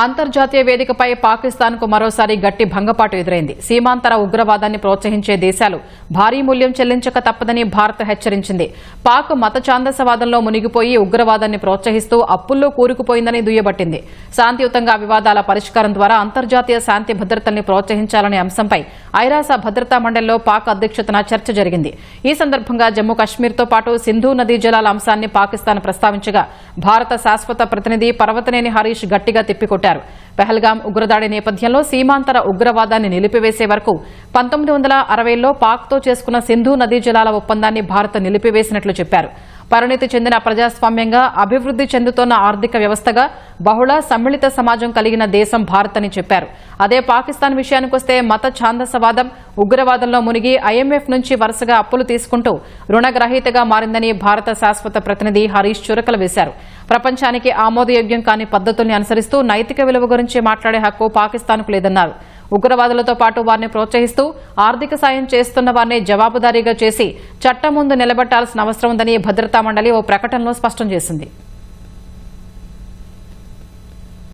అంతర్జాతీయ వేదికపై పాకిస్తాన్కు మరోసారి గట్టి భంగపాటు ఎదురైంది. సీమాంతర ఉగ్రవాదాన్ని ప్రోత్సహించే దేశాలు భారీ మూల్యం చెల్లించక తప్పదని భారత్ హెచ్చరించింది. పాక్ మత ఛాందసవాదంలో మునిగిపోయి ఉగ్రవాదాన్ని ప్రోత్సహిస్తూ అప్పుల్లో కూరుకుపోయిందని దుయ్యబట్టింది. శాంతియుతంగా వివాదాల పరిష్కారం ద్వారా అంతర్జాతీయ శాంతి భద్రతల్ని ప్రోత్సహించాలనే అంశంపై ఐరాస భద్రతా మండలిలో పాక్ అధ్యక్షతన చర్చ జరిగింది. ఈ సందర్భంగా జమ్మూ కశ్మీర్తో పాటు సింధు నదీ జలాల అంశాన్ని పాకిస్తాన్ ప్రస్తావించగా భారత శాశ్వత ప్రతినిధి పర్వతనేని హరీష్ గట్టిగా తిప్పికొట్టారు. తెలిపారు పెహల్గాం ఉగ్రదాడి నేపథ్యంలో సీమాంతర ఉగ్రవాదాన్ని నిలిపివేసే వరకు పంతొమ్మిది వందల అరవైలో పాక్తో చేసుకున్న సింధు నదీ జలాల ఒప్పందాన్ని భారత్ నిలిపివేసినట్లు చెప్పారు. పరిణితి చెందిన ప్రజాస్వామ్యంగా అభివృద్ది చెందుతోన్న ఆర్థిక వ్యవస్థగా బహుళ సమ్మిళిత సమాజం కలిగిన దేశం భారత్ అని చెప్పారు. అదే పాకిస్తాన్ విషయానికొస్తే మత ఛాందసవాదం ఉగ్రవాదంలో మునిగి ఐఎంఎఫ్ నుంచి వరుసగా అప్పులు తీసుకుంటూ రుణగ్రహీతగా మారిందని భారత శాశ్వత ప్రతినిధి హరీష్ చురకలు వేశారు. ప్రపంచానికి ఆమోదయోగ్యం కాని పద్ధతుల్ని అనుసరిస్తూ నైతిక విలువ గురించి మాట్లాడే హక్కు పాకిస్తాన్కు లేదన్నారు. ఉగ్రవాదులతో పాటు వారిని ప్రోత్సహిస్తూ ఆర్థిక సాయం చేస్తున్న వారిని జవాబుదారీగా చేసి చట్టం ముందు నిలబెట్టాల్సిన అవసరం ఉందని భద్రతా మండలి ఓ ప్రకటనలో స్పష్టం చేసింది.